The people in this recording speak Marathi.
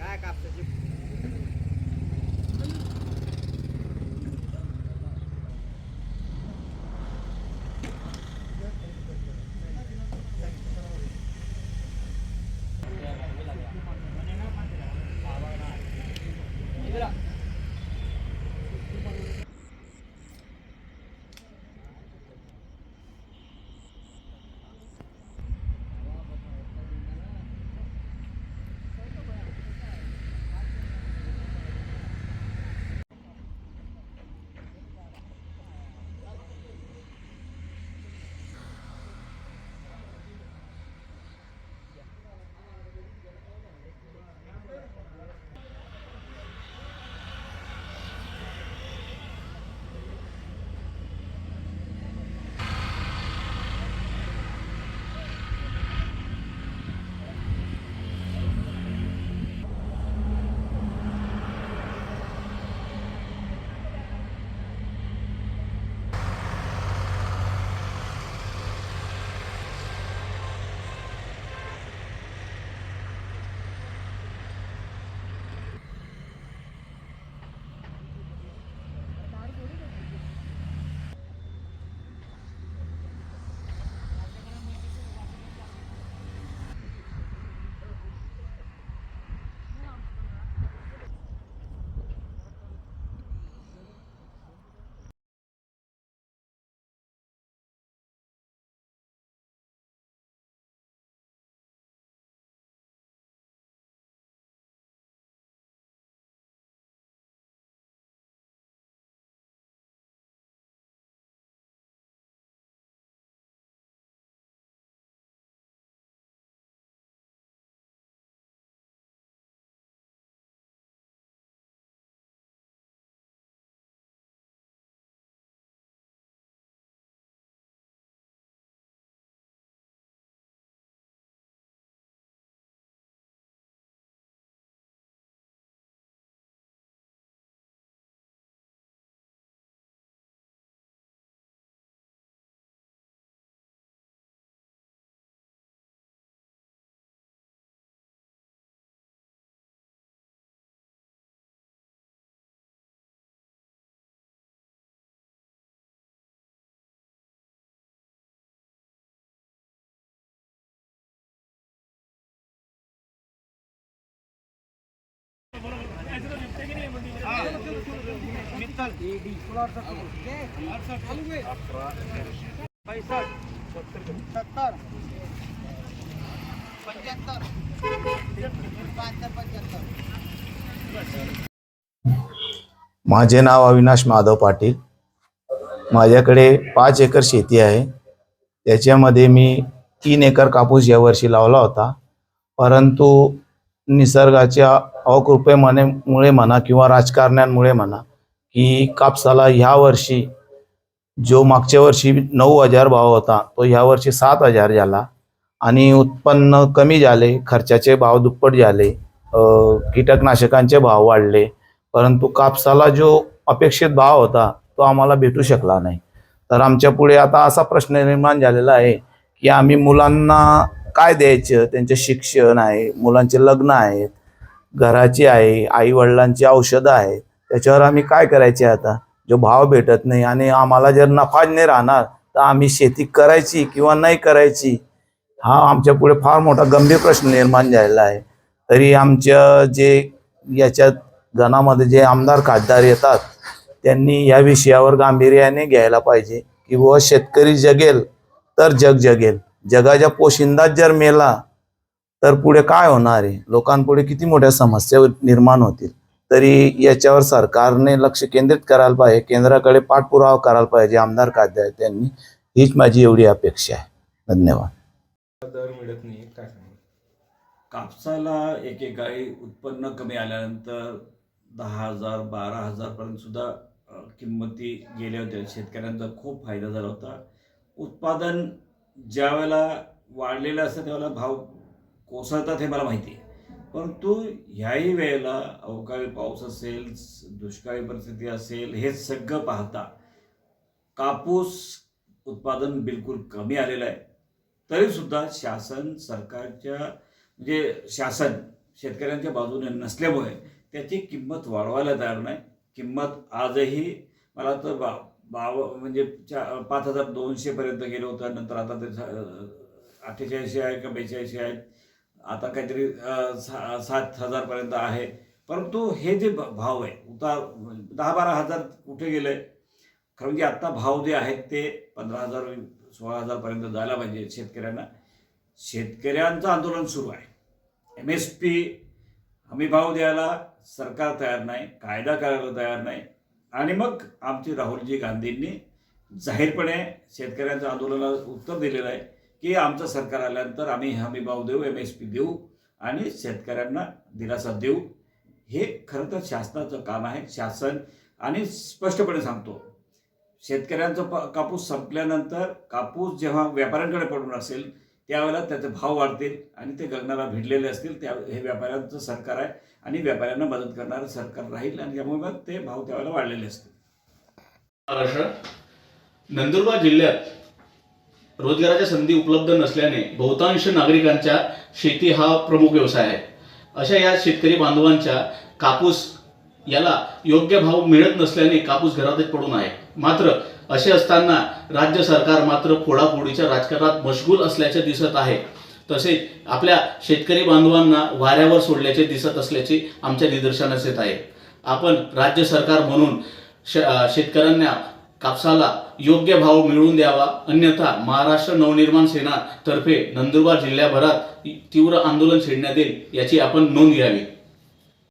काय कापसाची सत्तर पंच्याहत्तर पंच्याहत्तर माझे नाव अविनाश माधव पाटील. माझ्याकडे पाच एकर शेती आहे. त्याच्यामध्ये मी तीन एकर कापूस यावर्षी लावला होता. परंतु निसर्गाच्या अकृपेमुळे म्हणा किंवा राजकारण्यांमुळे म्हणा की कापसाला ह्या वर्षी जो मागच्या वर्षी नऊ हजार भाव होता तो ह्या वर्षी सात हजार झाला आणि उत्पन्न कमी झाले खर्चाचे भाव दुप्पट झाले कीटकनाशकांचे भाव वाढले परंतु कापसाला जो अपेक्षित भाव होता तो आम्हाला भेटू शकला नाही. तर आमच्या पुढे आता असा प्रश्न निर्माण झालेला आहे की आम्ही मुलांना काय द्यायचं? त्यांचे शिक्षण आहे मुलांचे लग्न आहेत घराची आहे आई वडिलांची औषधं आहेत त्याच्यावर आम्ही काय करायचे आता? जो भाव भेटत नाही आणि आम्हाला जर नफाच नाही राहणार तर आम्ही शेती करायची किंवा नाही करायची हा आमच्या पुढे फार मोठा गंभीर प्रश्न निर्माण झालेला आहे. तरी आमच्या जे याच्यात गणामध्ये जे आमदार खासदार येतात त्यांनी या विषयावर गांभीर्याने घ्यायला पाहिजे की व शेतकरी जगेल तर जग जगेल. जगाच्या पोशिंदात जर मेला तर पुढे काय होणार आहे? लोकांपुढे किती मोठ्या समस्या निर्माण होतील? तरी याच्यावर सरकारने लक्ष केंद्रित करायला पाहिजे केंद्राकडे पाठपुरावा करायला पाहिजे. आमदार खासदार त्यांनी. हीच माझी एवढी अपेक्षा आहे. धन्यवाद. दर मिळत नाही काय सांगू? कापसाला एकेकाळी उत्पन्न कमी आल्यानंतर दहा हजार बारा हजारपर्यंत सुद्धा किंमती गेल्या होत्या. शेतकऱ्यांचा खूप फायदा झाला होता. उत्पादन ज्या वेळेला वाढलेलं असतं त्यावेळेला भाव कोसळतात हे मला माहिती आहे. परंतु ह्याही वेळेला अवकाळी पाऊस असेल दुष्काळी परिस्थिती असेल हे सगळं पाहता कापूस उत्पादन बिलकुल कमी आलेलं आहे. तरीसुद्धा शासन सरकारच्या म्हणजे शासन शेतकऱ्यांच्या बाजूने नसल्यामुळे त्याची किंमत वाढवायला तयार नाही. किंमत आजही मला तर बा बाव म्हणजे चा पाच हजार दोनशेपर्यंत गेलं होतं. नंतर आता ते अठ्ठेचाळीसशे आहे का बेचाळीसशे आहेत आता काहीतरी सा सात हजारपर्यंत आहे. परंतु हे जे भाव आहे उतार दहा बारा हजार कुठे गेले खरं म्हणजे आत्ता भाव जे आहेत ते पंधरा हजार सोळा हजारपर्यंत जायला पाहिजे शेतकऱ्यांना. शेतकऱ्यांचं आंदोलन सुरू आहे. एम एस पी हमी भाव द्यायला सरकार तयार नाही कायदा करायला तयार नाही. आणि मग आमचे राहुलजी गांधींनी जाहीरपणे शेतकऱ्यांच्या आंदोलनाला उत्तर दिलेलं आहे. की आमचं सरकार आल्यानंतर आम्ही हमी भाव देऊ एम एस पी देऊ आणि शेतकऱ्यांना दिलासा देऊ. हे खरं तर शासनाचं काम आहे. शासन आणि स्पष्टपणे सांगतो शेतकऱ्यांचं प कापूस संपल्यानंतर कापूस जेव्हा व्यापाऱ्यांकडे पडून असेल त्यावेळेला त्याचे भाव वाढतील आणि ते गगनाला भिडलेले असतील त्या हे व्यापाऱ्यांचं सरकार आहे आणि व्यापाऱ्यांना मदत करणारं सरकार राहील आणि त्यामुळे मग ते भाव त्यावेळेला वाढलेले असतील. महाराष्ट्र नंदुरबार जिल्ह्यात रोजगाराच्या संधी उपलब्ध नसल्याने बहुतांश नागरिकांच्या शेती हा प्रमुख व्यवसाय आहे. अशा या शेतकरी बांधवांच्या कापूस याला योग्य भाव मिळत नसल्याने कापूस घरातच पडून आहे. मात्र असे असताना राज्य सरकार मात्र फोडाफोडीच्या राजकारणात मशगूल असल्याचे दिसत आहे. तसेच आपल्या शेतकरी बांधवांना वाऱ्यावर सोडल्याचे दिसत असल्याचे आमच्या निदर्शनास येत आहे. आपण राज्य सरकार म्हणून श शेतकऱ्यांना कापसाला योग्य भाव मिळवून द्यावा. अन्यथा महाराष्ट्र नवनिर्माण सेना तर्फे नंदुरबार जिल्ह्याभरात तीव्र आंदोलन छेडण्यात येईल याची आपण नोंद घ्यावी.